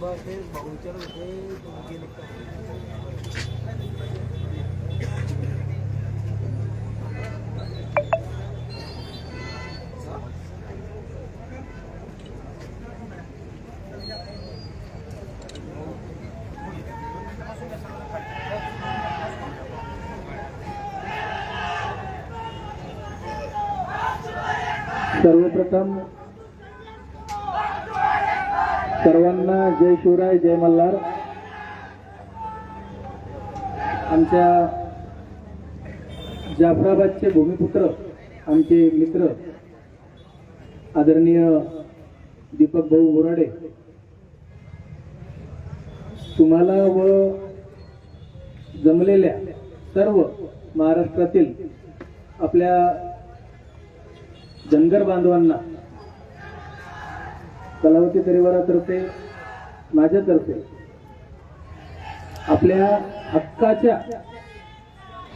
बस ते हे भाऊच्या गेले सर्वप्रथम सर्वांना जय शिवराय जय मल्हार. आमच्या जाफराबादचे भूमिपुत्र आमचे मित्र आदरणीय दीपक भाऊ बोराडे तुम्हाला व जमलेल्या सर्व महाराष्ट्रातील आपल्या धनगर बांधवांना. कलावती परिवारातर्फे माझ्यातर्फे आपल्या हक्काच्या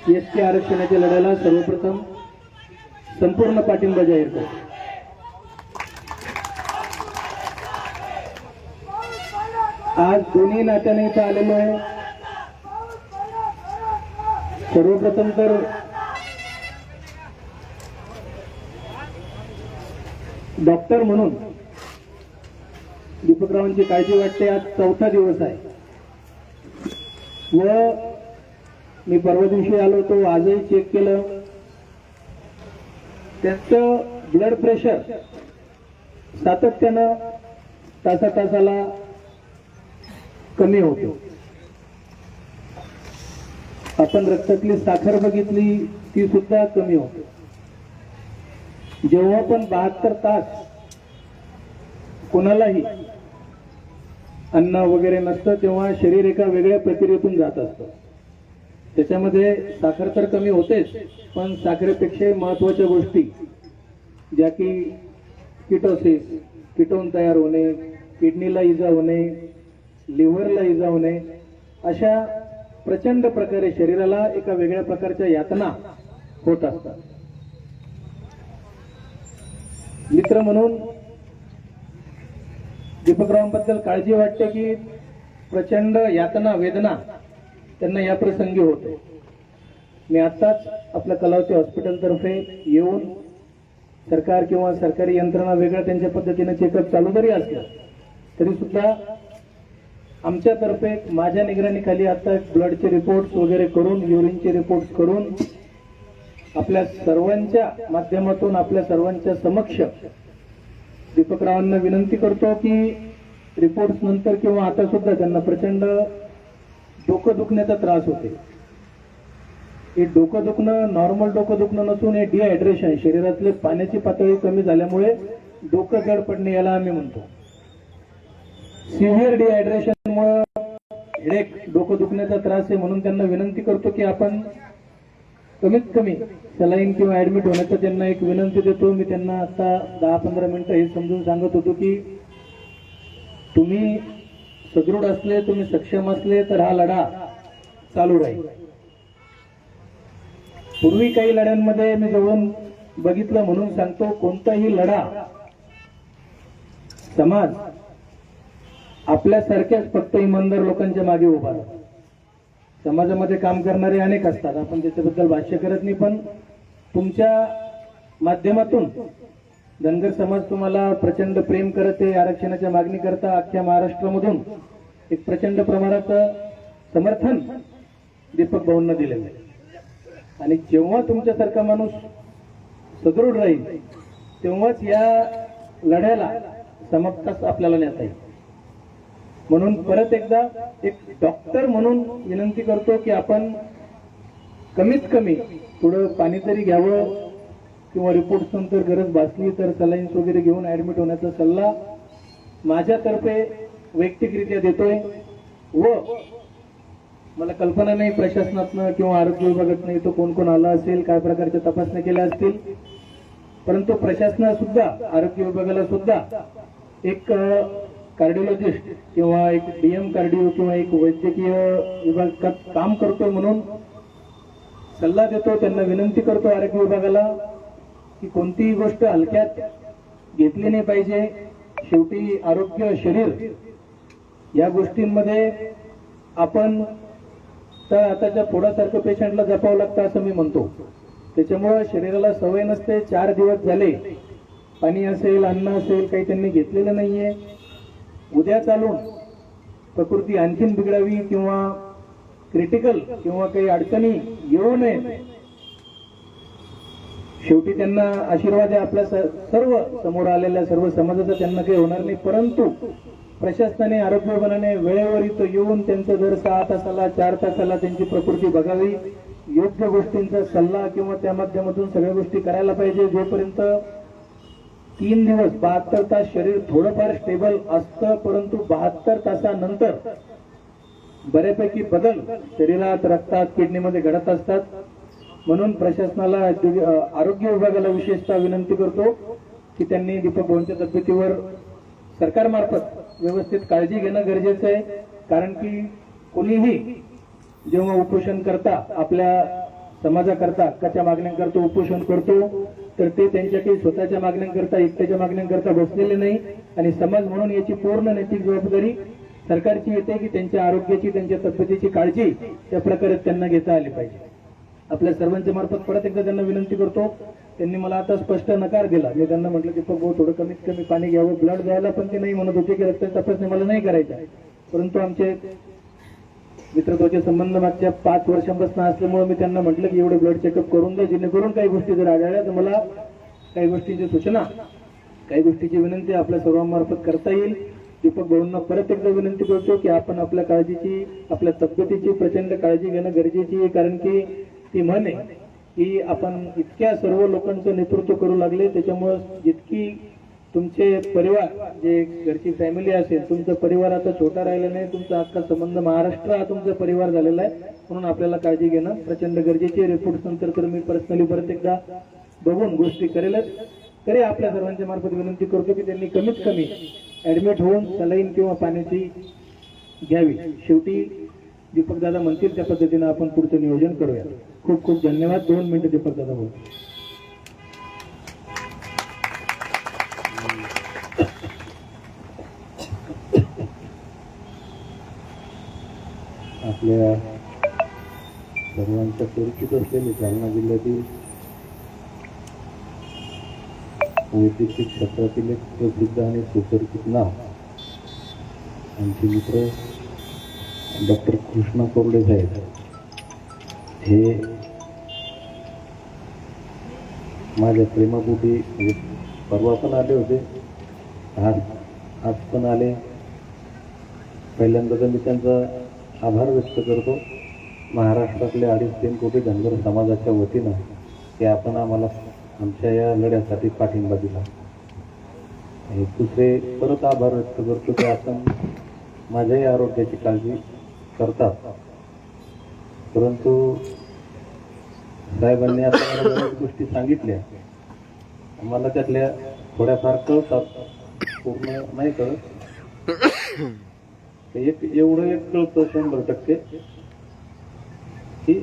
एस टी आरक्षणाच्या लढ्याला सर्वप्रथम संपूर्ण पाठिंबा जाहीर करतो आज दोन्ही नात्याने इथं आलेलो आहे. सर्वप्रथम तर डॉक्टर म्हणून दीपकरावांची काळजी वाटते. आज चौथा दिवस आहे. व मी परवा दिवशी आलो तो आजही चेक केलं. त्यांचं ब्लड प्रेशर सातत्यानं तासा तासाला कमी होतो. आपण रक्तातली साखर बघितली ती सुद्धा कमी होते. जेव्हा पण बहात्तर तास कोणालाही अन्न वगैरे नसतं तेव्हा शरीर एका वेगळ्या प्रक्रियेतून जात असतं. त्याच्यामध्ये साखर तर कमी होतेच पण साखरेपेक्षाही महत्त्वाच्या गोष्टी ज्या की किटोसिस किटोन तयार होणे किडनीला इजा होणे लिव्हरला इजा होणे अशा प्रचंड प्रकारे शरीराला एका वेगळ्या प्रकारच्या यातना होत असतात. मित्र म्हणून दीपकरावांबद्दल काळजी वाटते की प्रचंड यातना वेदना त्यांना या प्रसंगी होते. मी आत्ताच आपल्या कलावती हॉस्पिटलतर्फे येऊन सरकार किंवा सरकारी यंत्रणा वेगळ्या त्यांच्या पद्धतीने चेकअप चालू जरी असलं तरी सुद्धा आमच्यातर्फे माझ्या निगराणीखाली आता ब्लडचे रिपोर्ट्स वगैरे करून युरिनचे रिपोर्ट्स करून आपल्या सर्वांच्या माध्यमातून आपल्या सर्वांच्या समक्ष दीपकरावांना विनंती करतो की रिपोर्ट्स नंतर किंवा आता सुद्धा त्यांना प्रचंड डोकं दुखण्याचा त्रास होते हे डोकं दुखणं नॉर्मल डोकं दुखणं नसून हे डिहायड्रेशन शरीरातले पाण्याची पातळी कमी झाल्यामुळे डोकं जड पडणे याला आम्ही म्हणतो. सिव्हिअर डिहायड्रेशनमुळं हेडेक डोकं दुखण्याचा त्रास आहे म्हणून त्यांना विनंती करतो की आपण कमीत कमी सलाईन किंवा ऍडमिट होण्याचं त्यांना एक विनंती देतो. मी त्यांना आता दहा पंधरा मिनिटं हे समजून सांगत होतो की तुम्ही सदृढ असले तुम्ही सक्षम असले तर हा लढा चालू राहील. पूर्वी काही लढ्यांमध्ये मी जवळून बघितलं म्हणून सांगतो कोणताही लढा समाज आपल्यासारख्याच फक्त इमानदार लोकांच्या मागे उभा राहतो समाजामध्ये काम करणारे अनेक असतात. आपण त्याच्याबद्दल भाष्य करत नाही पण तुमच्या माध्यमातून धनगर समाज तुम्हाला प्रचंड प्रेम करत आहे आरक्षणाच्या मागणी करता अख्ख्या महाराष्ट्रामधून एक प्रचंड प्रमाणात समर्थन दीपक भाऊंना दिलेलं आहे. आणि जेव्हा तुमच्यासारखा माणूस सदृढ राहील तेव्हाच या लढ्याला समाप्तास आपल्याला नेता येईल. म्हणून परत एकदा एक डॉक्टर म्हणून विनंती करतो की आपण कमीत कमी थोडं पाणी तरी घ्यावं किंवा रिपोर्ट नंतर गरज भासली तर सलाईन्स वगैरे घेऊन ऍडमिट होण्याचा सल्ला माझ्यातर्फे वैयक्तिकरित्या देतोय. व मला कल्पना नाही प्रशासनातनं किंवा आरोग्य विभागातनं इथं कोण कोण आलं असेल काय प्रकारच्या तपासण्या केल्या असतील. परंतु प्रशासना सुद्धा आरोग्य विभागाला सुद्धा एक कार्डिओलॉजिस्ट किंवा एक डीएम कार्डिओ किंवा एक वैद्यकीय विभागात काम करतोय म्हणून सल्ला देतो त्यांना विनंती करतो आरोग्य विभागाला की कोणतीही गोष्ट हलक्यात घेतली नाही पाहिजे. शेवटी आरोग्य शरीर या गोष्टींमध्ये आपण तर आताच्या फोडासारखं पेशंटला जपावं लागतं असं मी म्हणतो. त्याच्यामुळं शरीराला सवय नसते चार दिवस झाले पाणी असेल अन्न असेल काही त्यांनी घेतलेलं नाहीये. उद्या चालून प्रकृती आणखीन बिघडावी किंवा क्रिटिकल किंवा काही अडचणी येऊ नये. शेवटी त्यांना आशीर्वाद आहे आपल्या सर्व समोर आलेल्या सर्व समाजाचा त्यांना काही होणार नाही. परंतु प्रशासनाने आरोग्य विभागाने वेळेवर इथं येऊन त्यांचं जर सहा तासाला चार तासाला त्यांची प्रकृती बघावी. योग्य गोष्टींचा सल्ला किंवा त्या माध्यमातून सगळ्या गोष्टी करायला पाहिजे जोपर्यंत तीन दिवस बहात्तर तास शरीर थोडंफार स्टेबल असतं परंतु बहात्तर तासानंतर बऱ्यापैकी बदल शरीरात रक्तात किडनीमध्ये घडत असतात. म्हणून प्रशासनाला आरोग्य विभागाला विशेषतः विनंती करतो की त्यांनी दीपक भाऊंच्या तब्येतीवर सरकारमार्फत व्यवस्थित काळजी घेणं गरजेचं आहे. कारण की कोणीही जेव्हा उपोषण करता आपल्या समाजाकरता हक्काच्या मागण्यांकरता उपोषण करतो तर ते त्यांच्या काही स्वतःच्या मागण्यांकरता एकट्याच्या मागण्यांकरता बसलेले नाही. आणि समाज म्हणून याची पूर्ण नैतिक जबाबदारी सरकारची येते की त्यांच्या आरोग्याची त्यांच्या तब्येतीची काळजी त्या प्रकारे त्यांना घेता आली पाहिजे. आपल्या सर्वांच्या मार्फत परत एकदा त्यांना विनंती करतो. त्यांनी मला आता स्पष्ट नकार दिला. मी त्यांना म्हटलं की भाऊ थोडं कमीत कमी पाणी घ्यावं. ब्लड द्यायला पण ते नाही म्हणत होते की रक्त तपासणी मला नाही करायच्या परंतु आमचे मित्रत्वाचे संबंध मागच्या पाच वर्षांपासून असल्यामुळे मी त्यांना म्हटलं की एवढे ब्लड चेकअप करून द्या जेणेकरून काही गोष्टी जर आढळल्या तर मला काही गोष्टीची सूचना काही गोष्टीची विनंती आपल्या सर्वांमार्फत करता येईल. दीपक भाऊंना परत एकदा विनंती करतो की आपण आपल्या काळजीची आपल्या तब्येतीची प्रचंड काळजी घेणं गरजेची आहे कारण की ती म्हणे की आपण इतक्या सर्व लोकांचं नेतृत्व करू लागले त्याच्यामुळं जितकी तुमचे परिवार जे घरची फॅमिली असेल तुमचा परिवार आता छोटा राहिला नाही तुमचा अख्खा संबंध महाराष्ट्र हा तुमचा परिवार झालेला आहे. म्हणून आपल्याला काळजी घेणं प्रचंड गरजेची आहे. रिपोर्ट नंतर तर मी पर्सनली परत एकदा बघून गोष्टी करेलच. तरी आपल्या सर्वांच्या मार्फत विनंती करतो की त्यांनी कमीत कमी ऍडमिट होऊन सलाईन किंवा पाण्याची घ्यावी. शेवटी दीपक दादा म्हणतील त्या पद्धतीनं आपण पुढचं नियोजन करूया. खूप खूप धन्यवाद. दोन मिनिटं दीपक दादा आपल्या सर्वांच्या परिचित असलेले जालना जिल्ह्यातील वैद्यकीय क्षेत्रातील एक प्रसिद्ध आणि सुपरिचित नाव आमचे मित्र डॉक्टर कृष्णा कोरडे साहेब. हे माझ्या प्रेमापोटी म्हणजे परवा पण आले होते. आज आज पण आले. पहिल्यांदा तर मी त्यांचा आभार व्यक्त करतो. महाराष्ट्रातल्या अडीच तीन कोटी धनगर समाजाच्या वतीनं की आपण आम्हाला आमच्या या लढ्यासाठी पाठिंबा दिला. आणि दुसरे परत आभार व्यक्त करतो की आपण माझ्याही आरोग्याची काळजी करतात. परंतु साहेबांनी आता बऱ्याच गोष्टी सांगितल्या. मला त्यातल्या थोड्याफार कळतात. पूर्ण नाही कळत. एक एवढं एक कळतं शंभर टक्के की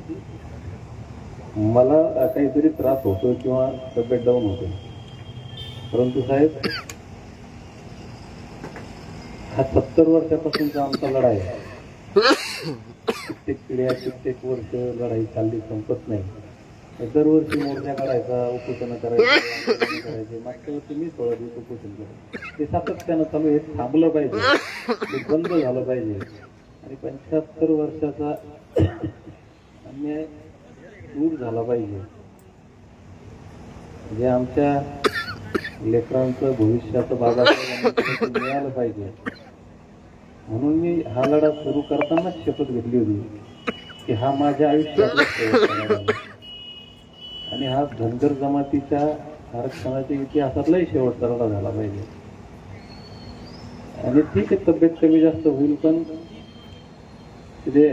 मला काहीतरी त्रास होतो किंवा तब्येत डाऊन होतो. परंतु साहेब हा सत्तर वर्षापासूनचा आमचा लढाई आहे. कित्येक पिढ्या कित्येक वर्ष लढाई चालली संपत नाही. दरवर्षी मोर्चा करायचा उपोषण करायचं करायचे. मागच्या वर्षी मी सोळा दिवस उपोषण केलं. ते सातत्यानं चालू हे थांबलं पाहिजे. ते बंद झालं पाहिजे. आणि पंच्याहत्तर वर्षाचा अन्याय दूर झाला पाहिजे. म्हणजे आमच्या लेकरांचं भविष्याचं बाजारात मिळालं पाहिजे. म्हणून मी हा लढा सुरू करतानाच शपथ घेतली होती की हा माझ्या आयुष्यात आणि हा धनगर जमातीच्या आरक्षणाच्या इतिहासातलाही शेवटचा लढा झाला पाहिजे. आणि ठीक आहे तब्येत कमी जास्त होईल पण जे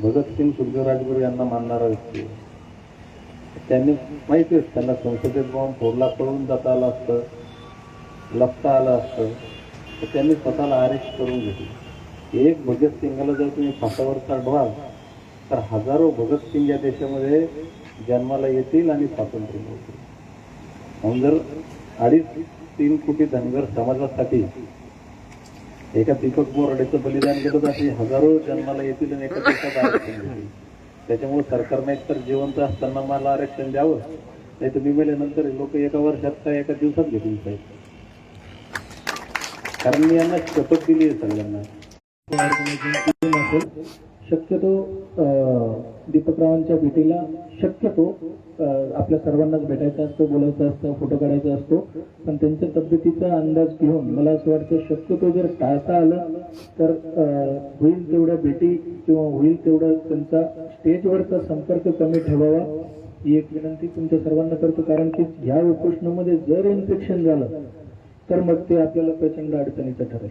भगतसिंग सुखदेव राजगुरू यांना मानणारा व्यक्ती त्यांनी माहिती आहे त्यांना संसदेत जाऊन फोडला पळून जाता आलं असतं लपता आलं असतं तर त्यांनी स्वतःला अरेस्ट करून घेतली. एक भगतसिंगाला जर तुम्ही फासावर चढवाल तर हजारो भगतसिंग या देशामध्ये जन्माला येतील आणि स्वातंत्र्य मिळतील. म्हणून जर अडीच तीन कोटी धनगर समाजासाठी एका दीपक बोराडेचं बलिदान केलं तर असे हजारो जन्माला येतील आणि एका दिवसात आरक्षण त्याच्यामुळे सरकारने एकतर जिवंत असताना मला आरक्षण द्यावं नाही तर मी मेल्यानंतर लोक एका वर्षात काय एका दिवसात घेतील पाहिजे कारण मी यांना शपथ दिली आहे सगळ्यांना. शक्यतो अं, दीपकरावांच्या भेटीला शक्यतो आपल्या सर्वांनाच भेटायचं असतं बोलायचं असतं फोटो काढायचा असतो. पण त्यांच्या तब्येतीचा अंदाज घेऊन मला असं वाटतं शक्यतो जर टाळता आलं तर होईल तेवढ्या भेटी किंवा होईल तेवढा त्यांचा स्टेजवरचा संपर्क कमी ठेवावा. ही एक विनंती तुमच्या सर्वांना करतो. कारण की ह्या उपोषणामध्ये जर इन्फेक्शन झालं तर मग ते आपल्याला प्रचंड अडचणीचं ठरेल.